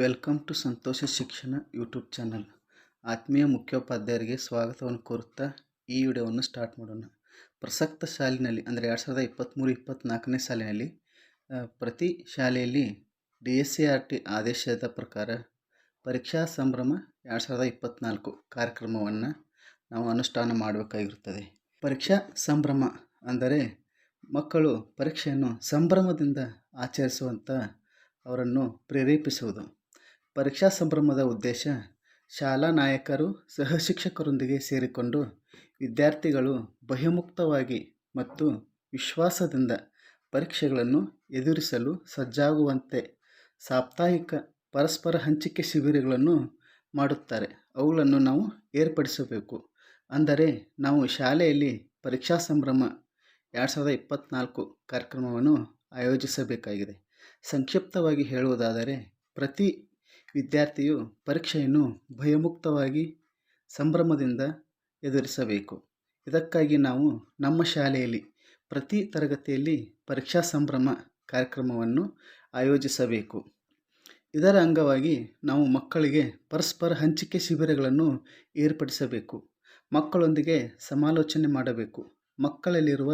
Welcome to ಸಂತೋಷ ಶಿಕ್ಷಣ YouTube channel. ಆತ್ಮೀಯ ಮುಖ್ಯೋಪಾಧ್ಯಾಯರಿಗೆ ಸ್ವಾಗತವನ್ನು ಕೋರುತ್ತಾ ಈ ವಿಡಿಯೋವನ್ನು ಸ್ಟಾರ್ಟ್ ಮಾಡೋಣ. ಪ್ರಸಕ್ತ ಸಾಲಿನಲ್ಲಿ, ಅಂದರೆ ಎರಡು ಸಾವಿರದ ಇಪ್ಪತ್ತ್ಮೂರು ಇಪ್ಪತ್ತ್ನಾಲ್ಕನೇ ಸಾಲಿನಲ್ಲಿ ಪ್ರತಿ ಶಾಲೆಯಲ್ಲಿ D S C R T ಆದೇಶದ ಪ್ರಕಾರ ಪರೀಕ್ಷಾ ಸಂಭ್ರಮ ಎರಡು ಸಾವಿರದ ಇಪ್ಪತ್ತ್ನಾಲ್ಕು ಕಾರ್ಯಕ್ರಮವನ್ನು ನಾವು ಅನುಷ್ಠಾನ ಮಾಡಬೇಕಾಗಿರುತ್ತದೆ. ಪರೀಕ್ಷಾ ಸಂಭ್ರಮ ಅಂದರೆ ಮಕ್ಕಳು ಪರೀಕ್ಷೆಯನ್ನು ಸಂಭ್ರಮದಿಂದ ಆಚರಿಸುವಂಥ ಅವರನ್ನು ಪ್ರೇರೇಪಿಸುವುದು. ಪರೀಕ್ಷಾ ಸಂಭ್ರಮದ ಉದ್ದೇಶ ಶಾಲಾ ನಾಯಕರು ಸಹ ಶಿಕ್ಷಕರೊಂದಿಗೆ ಸೇರಿಕೊಂಡು ವಿದ್ಯಾರ್ಥಿಗಳು ಭಯಮುಕ್ತವಾಗಿ ಮತ್ತು ವಿಶ್ವಾಸದಿಂದ ಪರೀಕ್ಷೆಗಳನ್ನು ಎದುರಿಸಲು ಸಜ್ಜಾಗುವಂತೆ ಸಾಪ್ತಾಹಿಕ ಪರಸ್ಪರ ಹಂಚಿಕೆ ಶಿಬಿರಗಳನ್ನು ಮಾಡುತ್ತಾರೆ. ಅವುಗಳನ್ನು ನಾವು ಏರ್ಪಡಿಸಬೇಕು. ಅಂದರೆ ನಾವು ಶಾಲೆಯಲ್ಲಿ ಪರೀಕ್ಷಾ ಸಂಭ್ರಮ ಎರಡು ಸಾವಿರದ ಇಪ್ಪತ್ತ್ನಾಲ್ಕು ಕಾರ್ಯಕ್ರಮವನ್ನು ಆಯೋಜಿಸಬೇಕಾಗಿದೆ. ಸಂಕ್ಷಿಪ್ತವಾಗಿ ಹೇಳುವುದಾದರೆ, ಪ್ರತಿ ವಿದ್ಯಾರ್ಥಿಯು ಪರೀಕ್ಷೆಯನ್ನು ಭಯಮುಕ್ತವಾಗಿ ಸಂಭ್ರಮದಿಂದ ಎದುರಿಸಬೇಕು. ಇದಕ್ಕಾಗಿ ನಾವು ನಮ್ಮ ಶಾಲೆಯಲ್ಲಿ ಪ್ರತಿ ತರಗತಿಯಲ್ಲಿ ಪರೀಕ್ಷಾ ಸಂಭ್ರಮ ಕಾರ್ಯಕ್ರಮವನ್ನು ಆಯೋಜಿಸಬೇಕು. ಇದರ ಅಂಗವಾಗಿ ನಾವು ಮಕ್ಕಳಿಗೆ ಪರಸ್ಪರ ಹಂಚಿಕೆ ಶಿಬಿರಗಳನ್ನು ಏರ್ಪಡಿಸಬೇಕು. ಮಕ್ಕಳೊಂದಿಗೆ ಸಮಾಲೋಚನೆ ಮಾಡಬೇಕು. ಮಕ್ಕಳಲ್ಲಿರುವ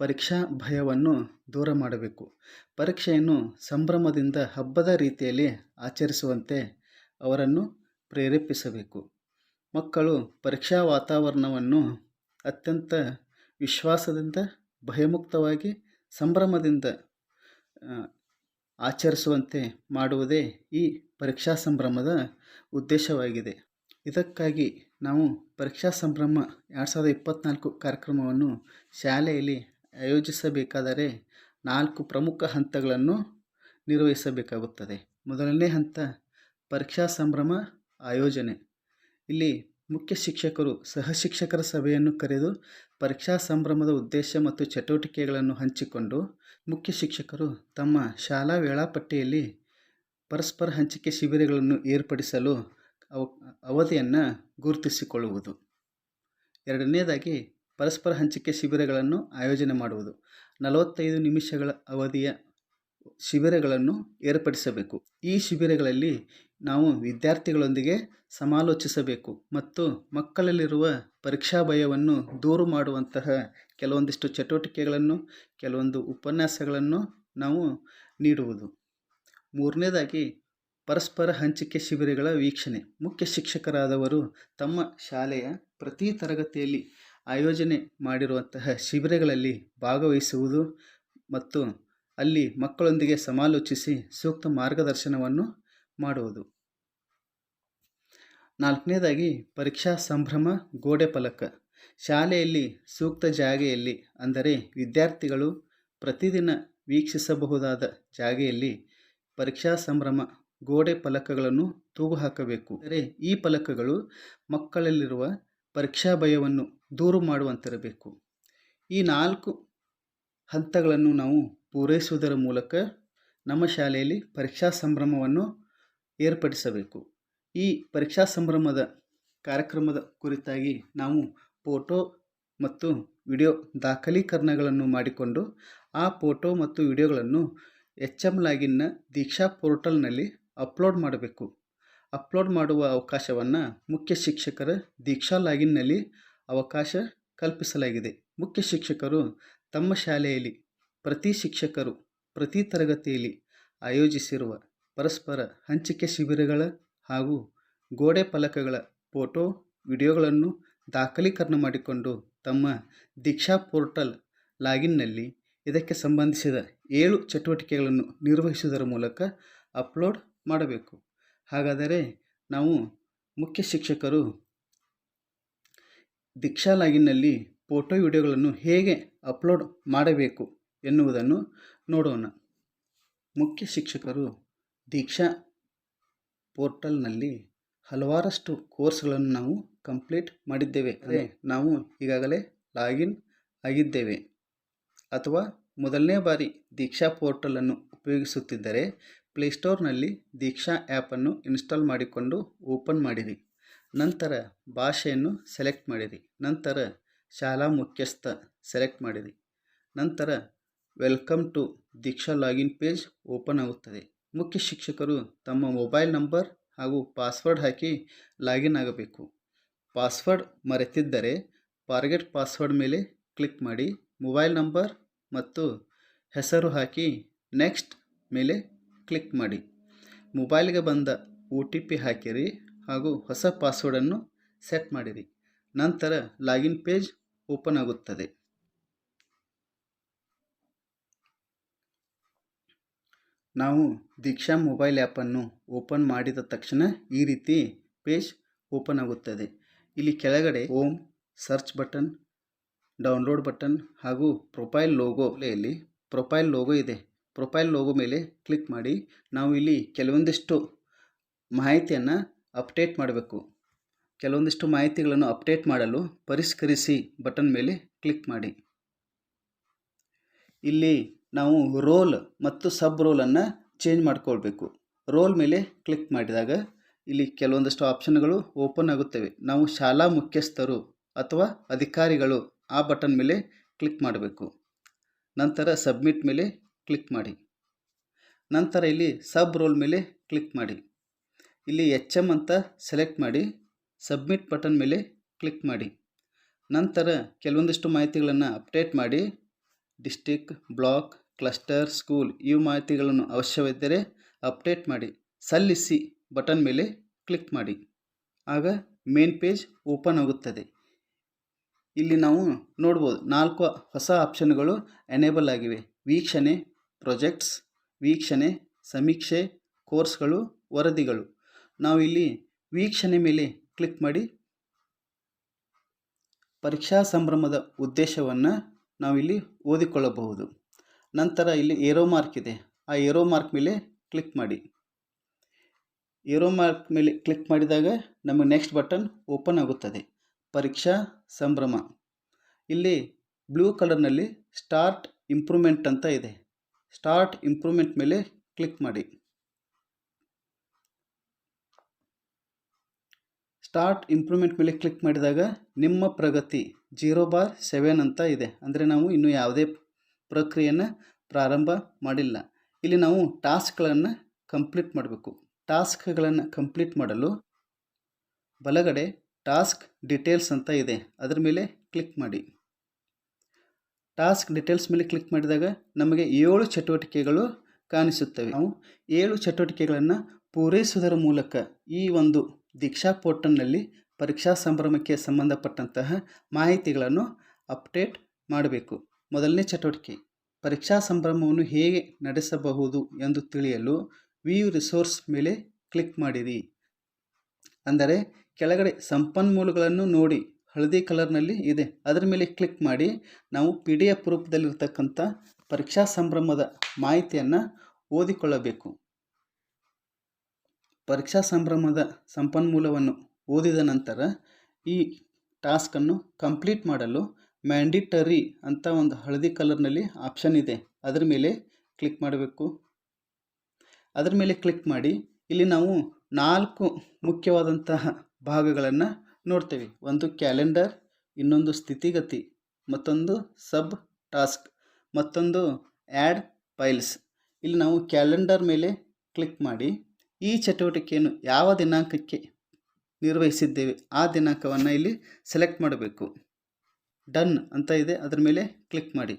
ಪರೀಕ್ಷಾ ಭಯವನ್ನು ದೂರ ಮಾಡಬೇಕು. ಪರೀಕ್ಷೆಯನ್ನು ಸಂಭ್ರಮದಿಂದ ಹಬ್ಬದ ರೀತಿಯಲ್ಲಿ ಆಚರಿಸುವಂತೆ ಅವರನ್ನು ಪ್ರೇರೇಪಿಸಬೇಕು. ಮಕ್ಕಳು ಪರೀಕ್ಷಾ ವಾತಾವರಣವನ್ನು ಅತ್ಯಂತ ವಿಶ್ವಾಸದಿಂದ, ಭಯಮುಕ್ತವಾಗಿ, ಸಂಭ್ರಮದಿಂದ ಆಚರಿಸುವಂತೆ ಮಾಡುವುದೇ ಈ ಪರೀಕ್ಷಾ ಸಂಭ್ರಮದ ಉದ್ದೇಶವಾಗಿದೆ. ಇದಕ್ಕಾಗಿ ನಾವು ಪರೀಕ್ಷಾ ಸಂಭ್ರಮ ಎರಡು ಸಾವಿರದ ಇಪ್ಪತ್ತ್ನಾಲ್ಕು ಕಾರ್ಯಕ್ರಮವನ್ನು ಶಾಲೆಯಲ್ಲಿ ಆಯೋಜಿಸಬೇಕಾದರೆ ನಾಲ್ಕು ಪ್ರಮುಖ ಹಂತಗಳನ್ನು ನಿರ್ವಹಿಸಬೇಕಾಗುತ್ತದೆ. ಮೊದಲನೇ ಹಂತ, ಪರೀಕ್ಷಾ ಸಂಭ್ರಮ ಆಯೋಜನೆ. ಇಲ್ಲಿ ಮುಖ್ಯ ಶಿಕ್ಷಕರು ಸಹ ಶಿಕ್ಷಕರ ಸಭೆಯನ್ನು ಕರೆದು ಪರೀಕ್ಷಾ ಸಂಭ್ರಮದ ಉದ್ದೇಶ ಮತ್ತು ಚಟುವಟಿಕೆಗಳನ್ನು ಹಂಚಿಕೊಂಡು ಮುಖ್ಯ ಶಿಕ್ಷಕರು ತಮ್ಮ ಶಾಲಾ ವೇಳಾಪಟ್ಟಿಯಲ್ಲಿ ಪರಸ್ಪರ ಹಂಚಿಕೆ ಶಿಬಿರಗಳನ್ನು ಏರ್ಪಡಿಸಲು ಅವ, ಅವಧಿಯನ್ನು ಗುರುತಿಸಿಕೊಳ್ಳುವುದು. ಎರಡನೇದಾಗಿ ಪರಸ್ಪರ ಹಂಚಿಕೆ ಶಿಬಿರಗಳನ್ನು ಆಯೋಜನೆ ಮಾಡುವುದು. ನಲವತ್ತೈದು ನಿಮಿಷಗಳ ಅವಧಿಯ ಶಿಬಿರಗಳನ್ನು ಏರ್ಪಡಿಸಬೇಕು. ಈ ಶಿಬಿರಗಳಲ್ಲಿ ನಾವು ವಿದ್ಯಾರ್ಥಿಗಳೊಂದಿಗೆ ಸಮಾಲೋಚಿಸಬೇಕು ಮತ್ತು ಮಕ್ಕಳಲ್ಲಿರುವ ಪರೀಕ್ಷಾ ಭಯವನ್ನು ದೂರು ಮಾಡುವಂತಹ ಕೆಲವೊಂದಿಷ್ಟು ಚಟುವಟಿಕೆಗಳನ್ನು, ಕೆಲವೊಂದು ಉಪನ್ಯಾಸಗಳನ್ನು ನಾವು ನೀಡುವುದು. ಮೂರನೇದಾಗಿ, ಪರಸ್ಪರ ಹಂಚಿಕೆ ಶಿಬಿರಗಳ ವೀಕ್ಷಣೆ. ಮುಖ್ಯ ಶಿಕ್ಷಕರಾದವರು ತಮ್ಮ ಶಾಲೆಯ ಪ್ರತಿ ತರಗತಿಯಲ್ಲಿ ಆಯೋಜನೆ ಮಾಡಿರುವಂತಹ ಶಿಬಿರಗಳಲ್ಲಿ ಭಾಗವಹಿಸುವುದು ಮತ್ತು ಅಲ್ಲಿ ಮಕ್ಕಳೊಂದಿಗೆ ಸಮಾಲೋಚಿಸಿ ಸೂಕ್ತ ಮಾರ್ಗದರ್ಶನವನ್ನು ಮಾಡುವುದು. ನಾಲ್ಕನೇದಾಗಿ ಪರೀಕ್ಷಾ ಸಂಭ್ರಮ ಗೋಡೆ ಫಲಕ. ಶಾಲೆಯಲ್ಲಿ ಸೂಕ್ತ ಜಾಗೆಯಲ್ಲಿ ಅಂದರೆ ವಿದ್ಯಾರ್ಥಿಗಳು ಪ್ರತಿದಿನ ವೀಕ್ಷಿಸಬಹುದಾದ ಜಾಗೆಯಲ್ಲಿ ಪರೀಕ್ಷಾ ಸಂಭ್ರಮ ಗೋಡೆ ಫಲಕಗಳನ್ನು ತೂಗು ಹಾಕಬೇಕು ಅಂದರೆ ಈ ಫಲಕಗಳು ಮಕ್ಕಳಲ್ಲಿರುವ ಪರೀಕ್ಷಾ ಭಯವನ್ನು ದೂರು ಮಾಡುವಂತಿರಬೇಕು. ಈ ನಾಲ್ಕು ಹಂತಗಳನ್ನು ನಾವು ಪೂರೈಸುವುದರ ಮೂಲಕ ನಮ್ಮ ಶಾಲೆಯಲ್ಲಿ ಪರೀಕ್ಷಾ ಸಂಭ್ರಮವನ್ನು ಏರ್ಪಡಿಸಬೇಕು. ಈ ಪರೀಕ್ಷಾ ಸಂಭ್ರಮದ ಕಾರ್ಯಕ್ರಮದ ಕುರಿತಾಗಿ ನಾವು ಫೋಟೋ ಮತ್ತು ವಿಡಿಯೋ ದಾಖಲೀಕರಣಗಳನ್ನು ಮಾಡಿಕೊಂಡು, ಆ ಫೋಟೋ ಮತ್ತು ವಿಡಿಯೋಗಳನ್ನು ಎಚ್ ಎಂ ಲಾಗಿನ್ನ ದೀಕ್ಷಾ ಪೋರ್ಟಲ್ನಲ್ಲಿ ಅಪ್ಲೋಡ್ ಮಾಡಬೇಕು. ಅಪ್ಲೋಡ್ ಮಾಡುವ ಅವಕಾಶವನ್ನು ಮುಖ್ಯ ಶಿಕ್ಷಕರ ದೀಕ್ಷಾ ಲಾಗಿನ್ನಲ್ಲಿ ಅವಕಾಶ ಕಲ್ಪಿಸಲಾಗಿದೆ. ಮುಖ್ಯ ಶಿಕ್ಷಕರು ತಮ್ಮ ಶಾಲೆಯಲ್ಲಿ, ಪ್ರತಿ ಶಿಕ್ಷಕರು ಪ್ರತಿ ತರಗತಿಯಲ್ಲಿ ಆಯೋಜಿಸಿರುವ ಪರಸ್ಪರ ಹಂಚಿಕೆ ಶಿಬಿರಗಳ ಹಾಗೂ ಗೋಡೆ ಫಲಕಗಳ ಫೋಟೋ, ವಿಡಿಯೋಗಳನ್ನು ದಾಖಲೀಕರಣ ಮಾಡಿಕೊಂಡು ತಮ್ಮ ದೀಕ್ಷಾ ಪೋರ್ಟಲ್ ಲಾಗಿನ್ನಲ್ಲಿ ಇದಕ್ಕೆ ಸಂಬಂಧಿಸಿದ ಏಳು ಚಟುವಟಿಕೆಗಳನ್ನು ನಿರ್ವಹಿಸುವುದರ ಮೂಲಕ ಅಪ್ಲೋಡ್ ಮಾಡಬೇಕು. ಹಾಗಾದರೆ ನಾವು ಮುಖ್ಯ ಶಿಕ್ಷಕರು ದೀಕ್ಷಾ ಲಾಗಿನ್ನಲ್ಲಿ ಫೋಟೋ ವಿಡಿಯೋಗಳನ್ನು ಹೇಗೆ ಅಪ್ಲೋಡ್ ಮಾಡಬೇಕು ಎನ್ನುವುದನ್ನು ನೋಡೋಣ. ಮುಖ್ಯ ಶಿಕ್ಷಕರು ದೀಕ್ಷಾ ಪೋರ್ಟಲ್ನಲ್ಲಿ ಹಲವಾರಷ್ಟು ಕೋರ್ಸ್ಗಳನ್ನು ನಾವು ಕಂಪ್ಲೀಟ್ ಮಾಡಿದ್ದೇವೆ. ಅದೇ ನಾವು ಈಗಾಗಲೇ ಲಾಗಿನ್ ಆಗಿದ್ದೇವೆ. ಅಥವಾ ಮೊದಲನೇ ಬಾರಿ ದೀಕ್ಷಾ ಪೋರ್ಟಲನ್ನು ಉಪಯೋಗಿಸುತ್ತಿದ್ದರೆ ಪ್ಲೇಸ್ಟೋರ್ನಲ್ಲಿ ದೀಕ್ಷಾ ಆ್ಯಪನ್ನು ಇನ್ಸ್ಟಾಲ್ ಮಾಡಿಕೊಂಡು ಓಪನ್ ಮಾಡಿರಿ ನಂತರ ಭಾಷೆಯನ್ನು ಸೆಲೆಕ್ಟ್ ಮಾಡಿರಿ ನಂತರ ಶಾಲಾ ಮುಖ್ಯಸ್ಥ ಸೆಲೆಕ್ಟ್ ಮಾಡಿರಿ ನಂತರ welcome to Diksha login page open ಆಗುತ್ತದೆ. ಮುಖ್ಯ ಶಿಕ್ಷಕರು ತಮ್ಮ ಮೊಬೈಲ್ ನಂಬರ್ ಹಾಗೂ ಪಾಸ್ವರ್ಡ್ ಹಾಕಿ ಲಾಗಿನ್ ಆಗಬೇಕು. ಪಾಸ್ವರ್ಡ್ ಮರೆತಿದ್ದರೆ ಫಾರ್ಗೆಟ್ ಪಾಸ್ವರ್ಡ್ ಮೇಲೆ ಕ್ಲಿಕ್ ಮಾಡಿ ಮೊಬೈಲ್ ನಂಬರ್ ಮತ್ತು ಹೆಸರು ಹಾಕಿ ನೆಕ್ಸ್ಟ್ ಮೇಲೆ ಕ್ಲಿಕ್ ಮಾಡಿ. ಮೊಬೈಲ್ಗೆ ಬಂದ ಒ ಟಿ ಪಿ ಹಾಕಿರಿ ಹಾಗೂ ಹೊಸ ಪಾಸ್ವರ್ಡನ್ನು ಸೆಟ್ ಮಾಡಿರಿ. ನಂತರ ಲಾಗಿನ್ ಪೇಜ್ ಓಪನ್ ಆಗುತ್ತದೆ. ನಾವು ದೀಕ್ಷಾ ಮೊಬೈಲ್ ಆ್ಯಪನ್ನು ಓಪನ್ ಮಾಡಿದ ತಕ್ಷಣ ಈ ರೀತಿ ಪೇಜ್ ಓಪನ್ ಆಗುತ್ತದೆ. ಇಲ್ಲಿ ಕೆಳಗಡೆ home search button download button ಹಾಗೂ ಪ್ರೊಫೈಲ್ ಲೋಗೋ ಇಲ್ಲಿ ಪ್ರೊಫೈಲ್ ಲೋಗೋ ಇದೆ. ಪ್ರೊಫೈಲ್ ಲೋಗೋ ಮೇಲೆ ಕ್ಲಿಕ್ ಮಾಡಿ, ನಾವು ಇಲ್ಲಿ ಕೆಲವೊಂದಿಷ್ಟು ಮಾಹಿತಿಯನ್ನು ಅಪ್ಡೇಟ್ ಮಾಡಬೇಕು. ಕೆಲವೊಂದಿಷ್ಟು ಮಾಹಿತಿಗಳನ್ನು ಅಪ್ಡೇಟ್ ಮಾಡಲು ಪರಿಷ್ಕರಿಸಿ ಬಟನ್ ಮೇಲೆ ಕ್ಲಿಕ್ ಮಾಡಿ. ಇಲ್ಲಿ ನಾವು ರೋಲ್ ಮತ್ತು ಸಬ್ ರೋಲನ್ನು ಚೇಂಜ್ ಮಾಡ್ಕೊಳ್ಬೇಕು. ರೋಲ್ ಮೇಲೆ ಕ್ಲಿಕ್ ಮಾಡಿದಾಗ ಇಲ್ಲಿ ಕೆಲವೊಂದಷ್ಟು ಆಪ್ಷನ್ಗಳು ಓಪನ್ ಆಗುತ್ತವೆ. ನಾವು ಶಾಲಾ ಮುಖ್ಯಸ್ಥರು ಅಥವಾ ಅಧಿಕಾರಿಗಳು ಆ ಬಟನ್ ಮೇಲೆ ಕ್ಲಿಕ್ ಮಾಡಬೇಕು. ನಂತರ ಸಬ್ಮಿಟ್ ಮೇಲೆ ಕ್ಲಿಕ್ ಮಾಡಿ. ನಂತರ ಇಲ್ಲಿ ಸಬ್ ರೋಲ್ ಮೇಲೆ ಕ್ಲಿಕ್ ಮಾಡಿ. ಇಲ್ಲಿ ಎಚ್ ಎಂ ಅಂತ ಸೆಲೆಕ್ಟ್ ಮಾಡಿ ಸಬ್ಮಿಟ್ ಬಟನ್ ಮೇಲೆ ಕ್ಲಿಕ್ ಮಾಡಿ. ನಂತರ ಕೆಲವೊಂದಿಷ್ಟು ಮಾಹಿತಿಗಳನ್ನು ಅಪ್ಡೇಟ್ ಮಾಡಿ. ಡಿಸ್ಟಿಕ್ ಬ್ಲಾಕ್ ಕ್ಲಸ್ಟರ್ ಸ್ಕೂಲ್ ಈ ಮಾಹಿತಿಗಳನ್ನು ಅವಶ್ಯವಿದ್ದರೆ ಅಪ್ಡೇಟ್ ಮಾಡಿ. ಸಲ್ಲಿಸಿ ಬಟನ್ ಮೇಲೆ ಕ್ಲಿಕ್ ಮಾಡಿ. ಆಗ ಮೇನ್ ಪೇಜ್ ಓಪನ್ ಆಗುತ್ತದೆ. ಇಲ್ಲಿ ನಾವು ನೋಡ್ಬೋದು ನಾಲ್ಕು ಹೊಸ ಆಪ್ಷನ್ಗಳು ಎನೇಬಲ್ ಆಗಿವೆ. ವೀಕ್ಷಣೆ ಪ್ರೊಜೆಕ್ಟ್ಸ್, ವೀಕ್ಷಣೆ, ಸಮೀಕ್ಷೆ, ಕೋರ್ಸ್ಗಳು, ವರದಿಗಳು. ನಾವು ಇಲ್ಲಿ ವೀಕ್ಷಣೆ ಮೇಲೆ ಕ್ಲಿಕ್ ಮಾಡಿ ಪರೀಕ್ಷಾ ಸಂಭ್ರಮದ ಉದ್ದೇಶವನ್ನು ನಾವಿಲ್ಲಿ ಓದಿಕೊಳ್ಳಬಹುದು. ನಂತರ ಇಲ್ಲಿ ಏರೋ ಮಾರ್ಕ್ ಇದೆ. ಆ ಏರೋ ಮಾರ್ಕ್ ಮೇಲೆ ಕ್ಲಿಕ್ ಮಾಡಿ. ಏರೋ ಮಾರ್ಕ್ ಮೇಲೆ ಕ್ಲಿಕ್ ಮಾಡಿದಾಗ ನಮಗೆ ನೆಕ್ಸ್ಟ್ ಬಟನ್ ಓಪನ್ ಆಗುತ್ತದೆ. ಪರೀಕ್ಷಾ ಸಂಭ್ರಮ. ಇಲ್ಲಿ ಬ್ಲೂ ಕಲರ್ನಲ್ಲಿ ಸ್ಟಾರ್ಟ್ ಇಂಪ್ರೂವ್ಮೆಂಟ್ ಅಂತ ಇದೆ. ಸ್ಟಾರ್ಟ್ ಇಂಪ್ರೂವ್ಮೆಂಟ್ ಮೇಲೆ ಕ್ಲಿಕ್ ಮಾಡಿ. ಸ್ಟಾರ್ಟ್ ಇಂಪ್ರೂವ್ಮೆಂಟ್ ಮೇಲೆ ಕ್ಲಿಕ್ ಮಾಡಿದಾಗ ನಿಮ್ಮ ಪ್ರಗತಿ ಜೀರೋ ಬಾರ್ ಸೆವೆನ್ ಅಂತ ಇದೆ. ಅಂದರೆ ನಾವು ಇನ್ನೂ ಯಾವುದೇ ಪ್ರಕ್ರಿಯೆಯನ್ನು ಪ್ರಾರಂಭ ಮಾಡಿಲ್ಲ. ಇಲ್ಲಿ ನಾವು ಟಾಸ್ಕ್ಗಳನ್ನು ಕಂಪ್ಲೀಟ್ ಮಾಡಬೇಕು. ಟಾಸ್ಕ್ಗಳನ್ನು ಕಂಪ್ಲೀಟ್ ಮಾಡಲು ಬಲಗಡೆ ಟಾಸ್ಕ್ ಡೀಟೇಲ್ಸ್ ಅಂತ ಇದೆ. ಅದರ ಮೇಲೆ ಕ್ಲಿಕ್ ಮಾಡಿ. ಟಾಸ್ಕ್ ಡೀಟೇಲ್ಸ್ ಮೇಲೆ ಕ್ಲಿಕ್ ಮಾಡಿದಾಗ ನಮಗೆ ಏಳು ಚಟುವಟಿಕೆಗಳು ಕಾಣಿಸುತ್ತವೆ. ನಾವು ಏಳು ಚಟುವಟಿಕೆಗಳನ್ನು ಪೂರೈಸುವುದರ ಮೂಲಕ ಈ ಒಂದು ದೀಕ್ಷಾ ಪೋರ್ಟಲ್ನಲ್ಲಿ ಪರೀಕ್ಷಾ ಸಂಭ್ರಮಕ್ಕೆ ಸಂಬಂಧಪಟ್ಟಂತಹ ಮಾಹಿತಿಗಳನ್ನು ಅಪ್ಡೇಟ್ ಮಾಡಬೇಕು. ಮೊದಲನೇ ಚಟುವಟಿಕೆ, ಪರೀಕ್ಷಾ ಸಂಭ್ರಮವನ್ನು ಹೇಗೆ ನಡೆಸಬಹುದು ಎಂದು ತಿಳಿಯಲು ವಿ ರಿಸೋರ್ಸ್ ಮೇಲೆ ಕ್ಲಿಕ್ ಮಾಡಿರಿ. ಅಂದರೆ ಕೆಳಗಡೆ ಸಂಪನ್ಮೂಲಗಳನ್ನು ನೋಡಿ ಹಳದಿ ಕಲರ್ನಲ್ಲಿ ಇದೆ. ಅದರ ಮೇಲೆ ಕ್ಲಿಕ್ ಮಾಡಿ ನಾವು ಪಿ ಡಿ ಎಫ್ ರೂಪದಲ್ಲಿರ್ತಕ್ಕಂಥ ಪರೀಕ್ಷಾ ಸಂಭ್ರಮದ ಮಾಹಿತಿಯನ್ನು ಓದಿಕೊಳ್ಳಬೇಕು. ಪರೀಕ್ಷಾ ಸಂಭ್ರಮದ ಸಂಪನ್ಮೂಲವನ್ನು ಓದಿದ ನಂತರ ಈ ಟಾಸ್ಕನ್ನು ಕಂಪ್ಲೀಟ್ ಮಾಡಲು ಮ್ಯಾಂಡಿಟರಿ ಅಂತ ಒಂದು ಹಳದಿ ಕಲರ್ನಲ್ಲಿ ಆಪ್ಷನ್ ಇದೆ. ಅದರ ಮೇಲೆ ಕ್ಲಿಕ್ ಮಾಡಬೇಕು. ಅದರ ಮೇಲೆ ಕ್ಲಿಕ್ ಮಾಡಿ ಇಲ್ಲಿ ನಾವು ನಾಲ್ಕು ಮುಖ್ಯವಾದಂತಹ ಭಾಗಗಳನ್ನು ನೋಡ್ತೇವೆ. ಒಂದು ಕ್ಯಾಲೆಂಡರ್, ಇನ್ನೊಂದು ಸ್ಥಿತಿಗತಿ, ಮತ್ತೊಂದು ಸಬ್ ಟಾಸ್ಕ್, ಮತ್ತೊಂದು ಆ್ಯಡ್ ಫೈಲ್ಸ್. ಇಲ್ಲಿ ನಾವು ಕ್ಯಾಲೆಂಡರ್ ಮೇಲೆ ಕ್ಲಿಕ್ ಮಾಡಿ, ಈ ಚಟುವಟಿಕೆಯನ್ನು ಯಾವ ದಿನಾಂಕಕ್ಕೆ ನಿರ್ವಹಿಸಿದ್ದೇವೆ, ಆ ದಿನಾಂಕವನ್ನು ಇಲ್ಲಿ ಸೆಲೆಕ್ಟ್ ಮಾಡಬೇಕು. ಡನ್ ಅಂತ ಇದೆ, ಅದರ ಮೇಲೆ ಕ್ಲಿಕ್ ಮಾಡಿ.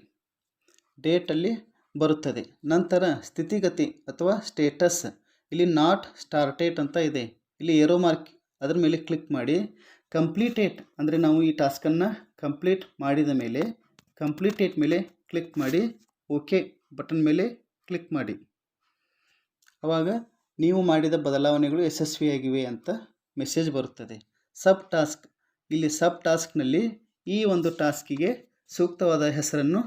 ಡೇಟಲ್ಲಿ ಬರುತ್ತದೆ. ನಂತರ ಸ್ಥಿತಿಗತಿ ಅಥವಾ ಸ್ಟೇಟಸ್. ಇಲ್ಲಿ ನಾಟ್ ಸ್ಟಾರ್ಟೇಟ್ ಅಂತ ಇದೆ. ಇಲ್ಲಿ ಏರೋ ಮಾರ್ಕ್ ಅದರ ಮೇಲೆ ಕ್ಲಿಕ್ ಮಾಡಿ ಕಂಪ್ಲೀಟೇಟ್ ಅಂದರೆ ನಾವು ಈ ಟಾಸ್ಕನ್ನು ಕಂಪ್ಲೀಟ್ ಮಾಡಿದ ಮೇಲೆ ಕಂಪ್ಲೀಟೇಟ್ ಮೇಲೆ ಕ್ಲಿಕ್ ಮಾಡಿ ಓಕೆ ಬಟನ್ ಮೇಲೆ ಕ್ಲಿಕ್ ಮಾಡಿ. ಆವಾಗ ನೀವು ಮಾಡಿದ ಬದಲಾವಣೆಗಳು ಯಶಸ್ವಿಯಾಗಿವೆ ಅಂತ ಮೆಸೇಜ್ ಬರುತ್ತದೆ. ಸಬ್ ಟಾಸ್ಕ್ ಇಲ್ಲಿ ಸಬ್ ಟಾಸ್ಕ್ನಲ್ಲಿ ಈ ಒಂದು ಟಾಸ್ಕಿಗೆ ಸೂಕ್ತವಾದ ಹೆಸರನ್ನು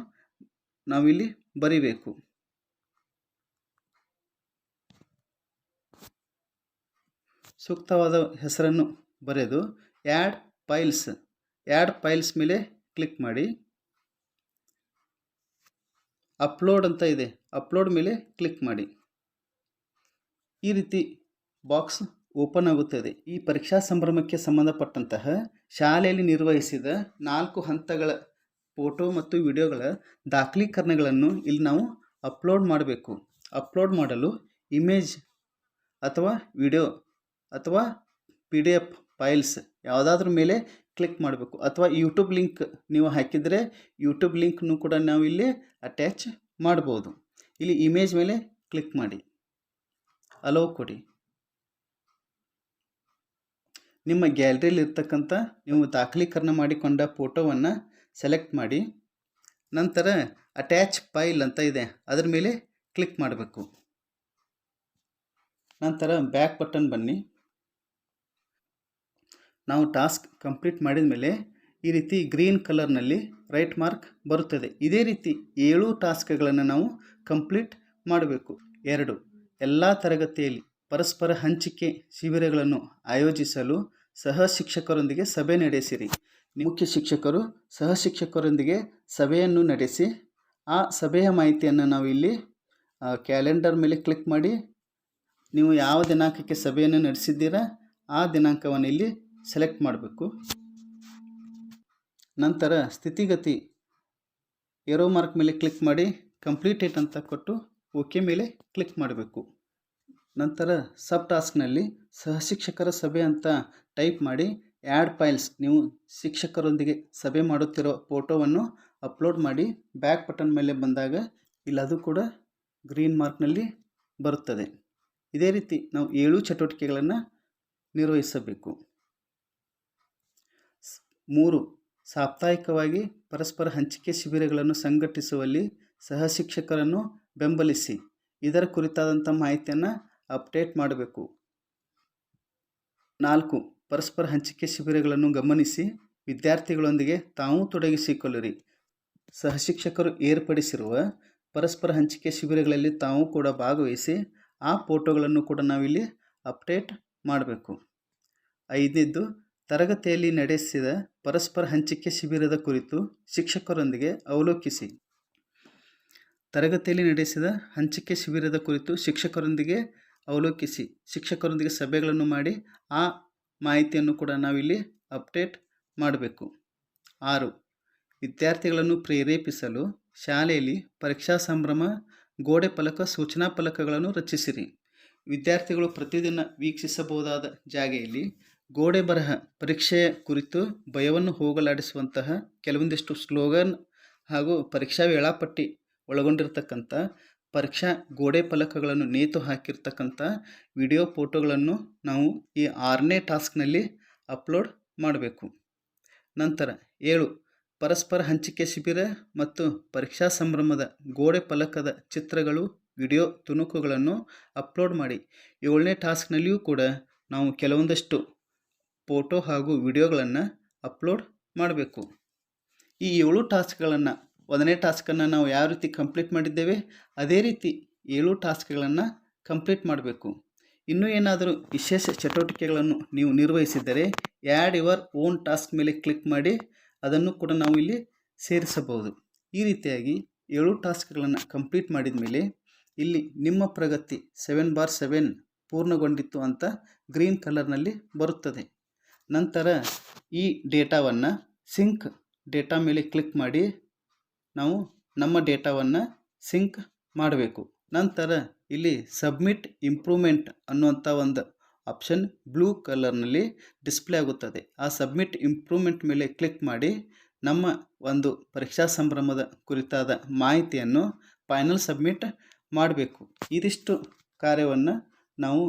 ನಾವಿಲ್ಲಿ ಬರಿಬೇಕು. ಸೂಕ್ತವಾದ ಹೆಸರನ್ನು ಬರೆದು ಆ್ಯಡ್ ಫೈಲ್ಸ್ ಆ್ಯಡ್ ಫೈಲ್ಸ್ ಮೇಲೆ ಕ್ಲಿಕ್ ಮಾಡಿ. ಅಪ್ಲೋಡ್ ಅಂತ ಇದೆ. ಅಪ್ಲೋಡ್ ಮೇಲೆ ಕ್ಲಿಕ್ ಮಾಡಿ. ಈ ರೀತಿ ಬಾಕ್ಸ್ ಓಪನ್ ಆಗುತ್ತದೆ. ಈ ಪರೀಕ್ಷಾ ಸಂಭ್ರಮಕ್ಕೆ ಸಂಬಂಧಪಟ್ಟಂತಹ ಶಾಲೆಯಲ್ಲಿ ನಿರ್ವಹಿಸಿದ ನಾಲ್ಕು ಹಂತಗಳ ಫೋಟೋ ಮತ್ತು ವಿಡಿಯೋಗಳ ದಾಖಲೀಕರಣಗಳನ್ನು ಇಲ್ಲಿ ನಾವು ಅಪ್ಲೋಡ್ ಮಾಡಬೇಕು. ಅಪ್ಲೋಡ್ ಮಾಡಲು ಇಮೇಜ್ ಅಥವಾ ವಿಡಿಯೋ ಅಥವಾ ಪಿ ಡಿ ಎಫ್ ಫೈಲ್ಸ್ ಯಾವುದಾದ್ರ ಮೇಲೆ ಕ್ಲಿಕ್ ಮಾಡಬೇಕು. ಅಥವಾ ಯೂಟ್ಯೂಬ್ ಲಿಂಕ್ ನೀವು ಹಾಕಿದರೆ ಯೂಟ್ಯೂಬ್ ಲಿಂಕ್ನು ಕೂಡ ನಾವು ಇಲ್ಲಿ ಅಟ್ಯಾಚ್ ಮಾಡ್ಬೋದು. ಇಲ್ಲಿ ಇಮೇಜ್ ಮೇಲೆ ಕ್ಲಿಕ್ ಮಾಡಿ. ಅಲೋ ಕೊಡಿ. ನಿಮ್ಮ ಗ್ಯಾಲರಿಯಲ್ಲಿರ್ತಕ್ಕಂಥ ನೀವು ದಾಖಲೀಕರಣ ಮಾಡಿಕೊಂಡ ಫೋಟೋವನ್ನು ಸೆಲೆಕ್ಟ್ ಮಾಡಿ. ನಂತರ ಅಟ್ಯಾಚ್ ಫೈಲ್ ಅಂತ ಇದೆ. ಅದರ ಮೇಲೆ ಕ್ಲಿಕ್ ಮಾಡಬೇಕು. ನಂತರ ಬ್ಯಾಕ್ ಬಟನ್ ಬನ್ನಿ. ನಾವು ಟಾಸ್ಕ್ ಕಂಪ್ಲೀಟ್ ಮಾಡಿದ ಮೇಲೆ ಈ ರೀತಿ ಗ್ರೀನ್ ಕಲರ್ನಲ್ಲಿ ರೈಟ್ ಮಾರ್ಕ್ ಬರುತ್ತದೆ. ಇದೇ ರೀತಿ ಏಳು ಟಾಸ್ಕ್ಗಳನ್ನು ನಾವು ಕಂಪ್ಲೀಟ್ ಮಾಡಬೇಕು. ಎರಡು, ಎಲ್ಲ ತರಗತಿಯಲ್ಲಿ ಪರಸ್ಪರ ಹಂಚಿಕೆ ಶಿಬಿರಗಳನ್ನು ಆಯೋಜಿಸಲು ಸಹ ಶಿಕ್ಷಕರೊಂದಿಗೆ ಸಭೆ ನಡೆಸಿರಿ. ಮುಖ್ಯ ಶಿಕ್ಷಕರು ಸಹ ಶಿಕ್ಷಕರೊಂದಿಗೆ ಸಭೆಯನ್ನು ನಡೆಸಿ, ಆ ಸಭೆಯ ಮಾಹಿತಿಯನ್ನು ನಾವು ಇಲ್ಲಿ ಕ್ಯಾಲೆಂಡರ್ ಮೇಲೆ ಕ್ಲಿಕ್ ಮಾಡಿ, ನೀವು ಯಾವ ದಿನಾಂಕಕ್ಕೆ ಸಭೆಯನ್ನು ನಡೆಸಿದ್ದೀರಾ, ಆ ದಿನಾಂಕವನ್ನು ಇಲ್ಲಿ ಸೆಲೆಕ್ಟ್ ಮಾಡಬೇಕು. ನಂತರ ಸ್ಥಿತಿಗತಿ ಎರೋ ಮಾರ್ಕ್ ಮೇಲೆ ಕ್ಲಿಕ್ ಮಾಡಿ ಕಂಪ್ಲೀಟೆಡ್ ಅಂತ ಕೊಟ್ಟು ಓಕೆ ಮೇಲೆ ಕ್ಲಿಕ್ ಮಾಡಬೇಕು. ನಂತರ ಸಬ್ ಟಾಸ್ಕ್ನಲ್ಲಿ ಸಹ ಶಿಕ್ಷಕರ ಸಭೆ ಅಂತ ಟೈಪ್ ಮಾಡಿ ಆ್ಯಡ್ ಫೈಲ್ಸ್ ನೀವು ಶಿಕ್ಷಕರೊಂದಿಗೆ ಸಭೆ ಮಾಡುತ್ತಿರೋ ಫೋಟೋವನ್ನು ಅಪ್ಲೋಡ್ ಮಾಡಿ ಬ್ಯಾಕ್ ಬಟನ್ ಮೇಲೆ ಬಂದಾಗ ಇಲ್ಲಿ ಅದು ಕೂಡ ಗ್ರೀನ್ ಮಾರ್ಕ್ನಲ್ಲಿ ಬರುತ್ತದೆ. ಇದೇ ರೀತಿ ನಾವು ಏಳು ಚಟುವಟಿಕೆಗಳನ್ನು ನಿರ್ವಹಿಸಬೇಕು. ಮೂರು, ಸಾಪ್ತಾಹಿಕವಾಗಿ ಪರಸ್ಪರ ಹಂಚಿಕೆ ಶಿಬಿರಗಳನ್ನು ಸಂಘಟಿಸುವಲ್ಲಿ ಸಹಶಿಕ್ಷಕರನ್ನು ಬೆಂಬಲಿಸಿ, ಇದರ ಕುರಿತಾದಂಥ ಮಾಹಿತಿಯನ್ನು ಅಪ್ಡೇಟ್ ಮಾಡಬೇಕು. ನಾಲ್ಕು, ಪರಸ್ಪರ ಹಂಚಿಕೆ ಶಿಬಿರಗಳನ್ನು ಗಮನಿಸಿ ವಿದ್ಯಾರ್ಥಿಗಳೊಂದಿಗೆ ತಾವು ತೊಡಗಿಸಿಕೊಳ್ಳಿರಿ. ಸಹಶಿಕ್ಷಕರು ಏರ್ಪಡಿಸಿರುವ ಪರಸ್ಪರ ಹಂಚಿಕೆ ಶಿಬಿರಗಳಲ್ಲಿ ತಾವು ಕೂಡ ಭಾಗವಹಿಸಿ ಆ ಫೋಟೋಗಳನ್ನು ಕೂಡ ನಾವಿಲ್ಲಿ ಅಪ್ಡೇಟ್ ಮಾಡಬೇಕು. ಐದನೇದ್ದು ತರಗತಿಯಲ್ಲಿ ನಡೆಸಿದ ಪರಸ್ಪರ ಹಂಚಿಕೆ ಶಿಬಿರದ ಕುರಿತು ಶಿಕ್ಷಕರೊಂದಿಗೆ ಅವಲೋಕಿಸಿ. ತರಗತಿಯಲ್ಲಿ ನಡೆಸಿದ ಹಂಚಿಕೆ ಶಿಬಿರದ ಕುರಿತು ಶಿಕ್ಷಕರೊಂದಿಗೆ ಅವಲೋಕಿಸಿ. ಶಿಕ್ಷಕರೊಂದಿಗೆ ಸಭೆಗಳನ್ನು ಮಾಡಿ ಆ ಮಾಹಿತಿಯನ್ನು ಕೂಡ ನಾವಿಲ್ಲಿ ಅಪ್ಡೇಟ್ ಮಾಡಬೇಕು. ಆರು, ವಿದ್ಯಾರ್ಥಿಗಳನ್ನು ಪ್ರೇರೇಪಿಸಲು ಶಾಲೆಯಲ್ಲಿ ಪರೀಕ್ಷಾ ಸಂಭ್ರಮ, ಗೋಡೆ ಫಲಕ, ಸೂಚನಾ ಫಲಕಗಳನ್ನು ರಚಿಸಿರಿ. ವಿದ್ಯಾರ್ಥಿಗಳು ಪ್ರತಿದಿನ ವೀಕ್ಷಿಸಬಹುದಾದ ಜಾಗೆಯಲ್ಲಿ ಗೋಡೆ ಬರಹ ಪರೀಕ್ಷೆಯ ಕುರಿತು ಭಯವನ್ನು ಹೋಗಲಾಡಿಸುವಂತಹ ಕೆಲವೊಂದಿಷ್ಟು ಸ್ಲೋಗನ್ ಹಾಗೂ ಪರೀಕ್ಷಾ ವೇಳಾಪಟ್ಟಿ ಒಳಗೊಂಡಿರ್ತಕ್ಕಂಥ ಪರೀಕ್ಷಾ ಗೋಡೆ ಫಲಕಗಳನ್ನು ನೇತು ಹಾಕಿರ್ತಕ್ಕಂಥ ವಿಡಿಯೋ ಫೋಟೋಗಳನ್ನು ನಾವು ಈ ಆರನೇ ಟಾಸ್ಕ್ನಲ್ಲಿ ಅಪ್ಲೋಡ್ ಮಾಡಬೇಕು. ನಂತರ ಏಳು, ಪರಸ್ಪರ ಹಂಚಿಕೆ ಶಿಬಿರ ಮತ್ತು ಪರೀಕ್ಷಾ ಸಂಭ್ರಮದ ಗೋಡೆ ಫಲಕದ ಚಿತ್ರಗಳು, ವಿಡಿಯೋ ತುಣುಕುಗಳನ್ನು ಅಪ್ಲೋಡ್ ಮಾಡಿ. ಏಳನೇ ಟಾಸ್ಕ್ನಲ್ಲಿಯೂ ಕೂಡ ನಾವು ಕೆಲವೊಂದಷ್ಟು ಫೋಟೋ ಹಾಗೂ ವಿಡಿಯೋಗಳನ್ನು ಅಪ್ಲೋಡ್ ಮಾಡಬೇಕು. ಈ ಏಳು ಟಾಸ್ಕ್ಗಳನ್ನು, ಒಂದನೇ ಟಾಸ್ಕನ್ನು ನಾವು ಯಾವ ರೀತಿ ಕಂಪ್ಲೀಟ್ ಮಾಡಿದ್ದೇವೆ, ಅದೇ ರೀತಿ ಏಳು ಟಾಸ್ಕ್ಗಳನ್ನು ಕಂಪ್ಲೀಟ್ ಮಾಡಬೇಕು. ಇನ್ನೂ ಏನಾದರೂ ವಿಶೇಷ ಚಟುವಟಿಕೆಗಳನ್ನು ನೀವು ನಿರ್ವಹಿಸಿದರೆ ಆ್ಯಡ್ ಯುವರ್ ಓನ್ ಟಾಸ್ಕ್ ಮೇಲೆ ಕ್ಲಿಕ್ ಮಾಡಿ, ಅದನ್ನು ಕೂಡ ನಾವು ಇಲ್ಲಿ ಸೇರಿಸಬಹುದು. ಈ ರೀತಿಯಾಗಿ ಏಳು ಟಾಸ್ಕ್ಗಳನ್ನು ಕಂಪ್ಲೀಟ್ ಮಾಡಿದ ಮೇಲೆ, ಇಲ್ಲಿ ನಿಮ್ಮ ಪ್ರಗತಿ ಸೆವೆನ್ ಬಾರ್ ಸೆವೆನ್ ಪೂರ್ಣಗೊಂಡಿತ್ತು ಅಂತ ಗ್ರೀನ್ ಕಲರ್ನಲ್ಲಿ ಬರುತ್ತದೆ. ನಂತರ ಈ ಡೇಟಾವನ್ನು ಸಿಂಕ್ ಡೇಟಾ ಮೇಲೆ ಕ್ಲಿಕ್ ಮಾಡಿ ನಾವು ನಮ್ಮ ಡೇಟಾವನ್ನು ಸಿಂಕ್ ಮಾಡಬೇಕು. ನಂತರ ಇಲ್ಲಿ ಸಬ್ಮಿಟ್ ಇಂಪ್ರೂವ್ಮೆಂಟ್ ಅನ್ನುವಂಥ ಒಂದು ಆಪ್ಷನ್ ಬ್ಲೂ ಕಲರ್ನಲ್ಲಿ ಡಿಸ್ಪ್ಲೇ ಆಗುತ್ತದೆ. ಆ ಸಬ್ಮಿಟ್ ಇಂಪ್ರೂವ್ಮೆಂಟ್ ಮೇಲೆ ಕ್ಲಿಕ್ ಮಾಡಿ ನಮ್ಮ ಒಂದು ಪರೀಕ್ಷಾ ಸಂಭ್ರಮದ ಕುರಿತಾದ ಮಾಹಿತಿಯನ್ನು ಫೈನಲ್ ಸಬ್ಮಿಟ್ ಮಾಡಬೇಕು. ಇದಿಷ್ಟು ಕಾರ್ಯವನ್ನು ನಾವು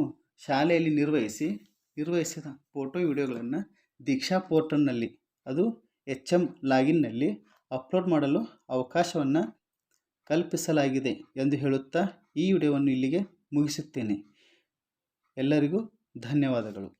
ಶಾಲೆಯಲ್ಲಿ ನಿರ್ವಹಿಸಿ ನಿರ್ವಹಿಸಿದ ಫೋಟೋ ವಿಡಿಯೋಗಳನ್ನು ದೀಕ್ಷಾ ಪೋರ್ಟಲ್ನಲ್ಲಿ, ಅದು ಎಚ್ ಎಂ ಲಾಗಿನ್ನಲ್ಲಿ ಅಪ್ಲೋಡ್ ಮಾಡಲು ಅವಕಾಶವನ್ನು ಕಲ್ಪಿಸಲಾಗಿದೆ ಎಂದು ಹೇಳುತ್ತಾ ಈ ವಿಡಿಯೋವನ್ನು ಇಲ್ಲಿಗೆ ಮುಗಿಸುತ್ತೇನೆ. ಎಲ್ಲರಿಗೂ ಧನ್ಯವಾದಗಳು.